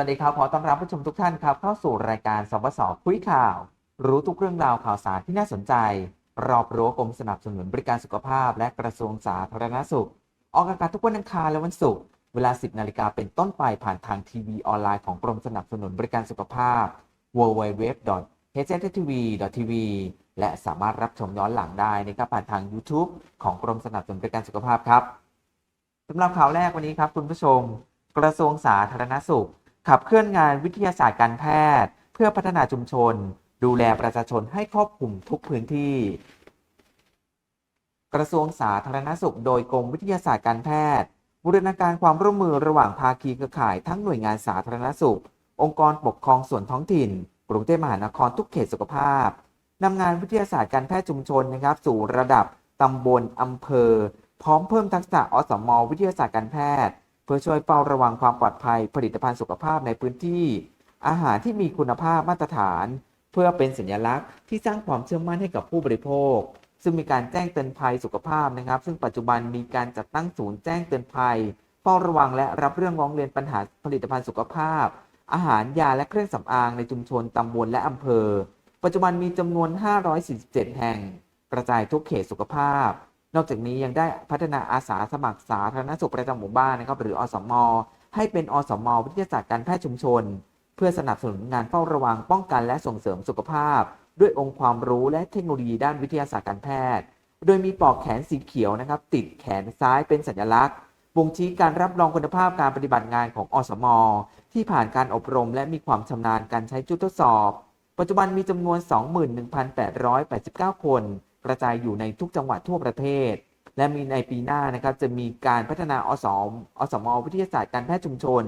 สวัสดีครับขอต้อนรับผู้ชมทุกท่านครับ เข้าสู่รายการสวสคุยข่าว รู้ทุกเรื่องราวข่าวสารที่น่าสนใจ รอบรั้วกรมสนับสนุนบริการสุขภาพ และกระทรวงสาธารณสุข ออกอากาศทุกวันอังคารและวันศุกร์เวลา 10 นาฬิกาเป็นต้นไปผ่านทางทีวีออนไลน์ของกรมสนับสนุนบริการสุขภาพ www.hsttv.tv และสามารถรับชมย้อนหลังได้นะครับผ่านทาง YouTube ของกรมสนับสนุนบริการสุขภาพครับสำหรับข่าวแรกวันนี้ครับคุณผู้ชม กระทรวงสาธารณสุข ขับเคลื่อนงานวิทยาศาสตร์การแพทย์ เพื่อพัฒนาชุมชน ดูแลประชาชนให้ครอบคลุมทุกพื้นที่ กระทรวงสาธารณสุข โดยกรมวิทยาศาสตร์การแพทย์ บูรณาการความร่วมมือระหว่างภาคีเครือข่ายทั้งหน่วยงานสาธารณสุข องค์กรปกครองส่วนท้องถิ่น กรุงเทพมหานครทุกเขตสุขภาพนำงานวิทยาศาสตร์การแพทย์ชุมชนนะครับ สู่ระดับตำบลอำเภอ พร้อมเพิ่มทักษะอสมวิทยาศาสตร์การแพทย์ พื่อช่วยเฝ้าระวังความปลอดภัยผลิตภัณฑ์สุขภาพในพื้นที่ อาหารที่มีคุณภาพมาตรฐาน เพื่อเป็นสัญลักษณ์ที่สร้างความเชื่อมั่นให้กับผู้บริโภค ซึ่งมีการแจ้งเตือนภัยสุขภาพนะครับ ซึ่งปัจจุบันมีการจัดตั้งศูนย์แจ้งเตือนภัยเฝ้าระวังและรับเรื่องร้องเรียนปัญหาผลิตภัณฑ์สุขภาพ อาหารยาและเครื่องสำอางในชุมชนตำบลและอำเภอ ปัจจุบันมีจำนวน 547 แห่ง กระจายทุกเขตสุขภาพ นอกจากนี้ยังได้พัฒนาอาสาสมัครสาธารณสุขประจำหมู่บ้านนะครับหรืออสม ให้เป็นอสม วิทยาศาสตร์การแพทย์ชุมชน เพื่อสนับสนุนงานเฝ้าระวังป้องกันและส่งเสริมสุขภาพ ด้วยองค์ความรู้และเทคโนโลยีด้านวิทยาศาสตร์การแพทย์ โดยมีปอกแขนสีเขียวนะครับ ติดแขนซ้ายเป็นสัญลักษณ์บ่งชี้การรับรองคุณภาพการปฏิบัติงานของอสม ที่ผ่านการอบรม และมีความชำนาญการใช้จุดทดสอบ ปัจจุบันมีจำนวน 21,889 คน กระจายอยู่ในทุกจังหวัดทั่วประเทศ และมีในปีหน้านะครับจะมีการพัฒนาอสมอสมวิทยาศาสตร์การแพทย์ชุมชน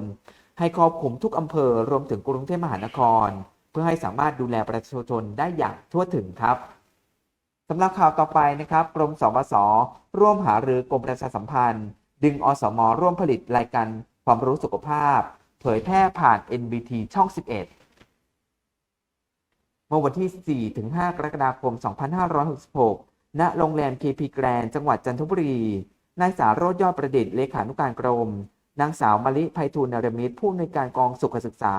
ให้ครอบคลุมทุกอำเภอรวมถึงกรุงเทพมหานคร เพื่อให้สามารถดูแลประชาชนได้อย่างทั่วถึงครับสำหรับข่าวต่อไปนะครับกรมสบสร่วมหารือกรมประชาสัมพันธ์ ดึงอสมร่วมผลิตรายการความรู้สุขภาพ เผยแพร่ผ่าน NBT ช่อง 11เมื่อวันที่ 4-5 กรกฎาคม 2566 ณ โรงแรม KP Grand จังหวัดจันทบุรี นายสารโรจยอดประดิษฐ์เลขานุการกรม นางสาวมลิไพฑูรย์นรมิตรผู้อำนวยการกองสุขศึกษา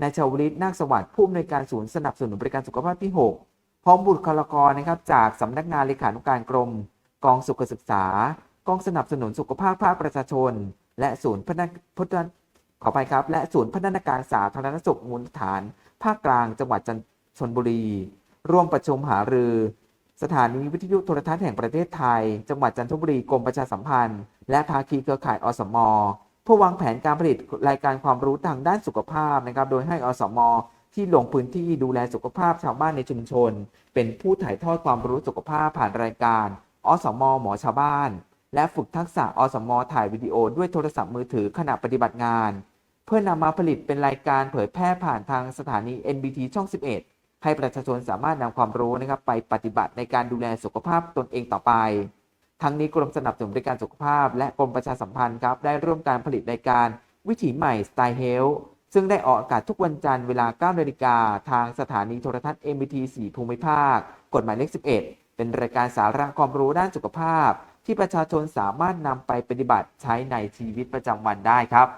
นายชาวลิตนาคสวัสดิ์ผู้อำนวยการศูนย์สนับสนุนบริการสุขภาพที่ 6 พร้อมบุคลากรนะครับจากสำนักงานเลขานุการกรม กองสุขศึกษา กองสนับสนุนสุขภาพภาคประชาชน และศูนย์พัฒนาพุทธขอไปครับ และศูนย์พัฒนาการสาธารณสุขมูลฐาน ภาคกลางจังหวัดจัน ชนบุรี ร่วมประชุมหารือ สถานีวิทยุโทรทัศน์แห่งประเทศไทย จังหวัดจันทบุรีกรมประชาสัมพันธ์ และภาคีเครือข่ายอสมเพื่อวางแผนการผลิตรายการความรู้ทางด้านสุขภาพนะครับโดยให้อสมที่ลงพื้นที่ดูแลสุขภาพชาวบ้านในชุมชน เป็นผู้ถ่ายทอดความรู้สุขภาพผ่านรายการ อสมหมอชาวบ้าน และฝึกทักษะอสมถ่ายวิดีโอด้วยโทรศัพท์มือถือขณะปฏิบัติงาน เพื่อนำมาผลิตเป็นรายการเผยแพร่ผ่านทางสถานี NBT ช่อง 11 ให้ประชาชนสามารถนำความรู้นะครับไปปฏิบัติในการดูแลสุขภาพตนเองต่อไป ทั้งนี้กรมสนับสนุนบริการสุขภาพ และกรมประชาสัมพันธ์ครับได้ร่วมการผลิตรายการวิถีใหม่สไตล์เฮลซึ่งได้ออกอากาศทุกวันจันทร์เวลา9นาฬิกาทางสถานีโทรทัศน์ MBT 4ภูมิภาค กฎหมายเลข 11 เป็นรายการสาระความรู้ด้านสุขภาพ ที่ประชาชนสามารถนำไปปฏิบัติใช้ในชีวิตประจำวันได้ครับ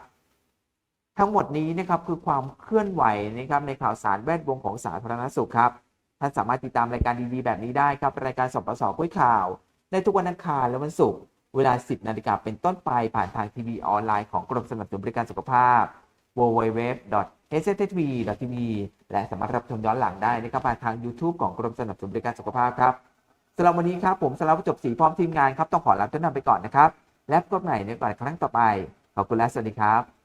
ทั้งหมดนี้นะครับคือความเคลื่อนไหวนะครับในข่าวสารแวดวงของสาธารณสุขครับ ท่านสามารถติดตามรายการดีๆแบบนี้ได้ครับ รายการสปสกุ้ยข่าว ในทุกวันอังคารและวันศุกร์เวลา 10 นาฬิกาเป็นต้นไปผ่านทางทีวีออนไลน์ของกรมสนับสนุนบริการสุขภาพ www.hsttv.tv และสามารถรับชมย้อนหลังได้นะครับผ่านทาง YouTube ของกรมสนับสนุนบริการสุขภาพครับสำหรับวันนี้ครับผมสารวัตรจบศรีพร้อมทีมงานครับต้องขอลาท่านนำไปก่อนนะครับ และพบกันใหม่ในโอกาสครั้งต่อไปขอบคุณและสวัสดีครับ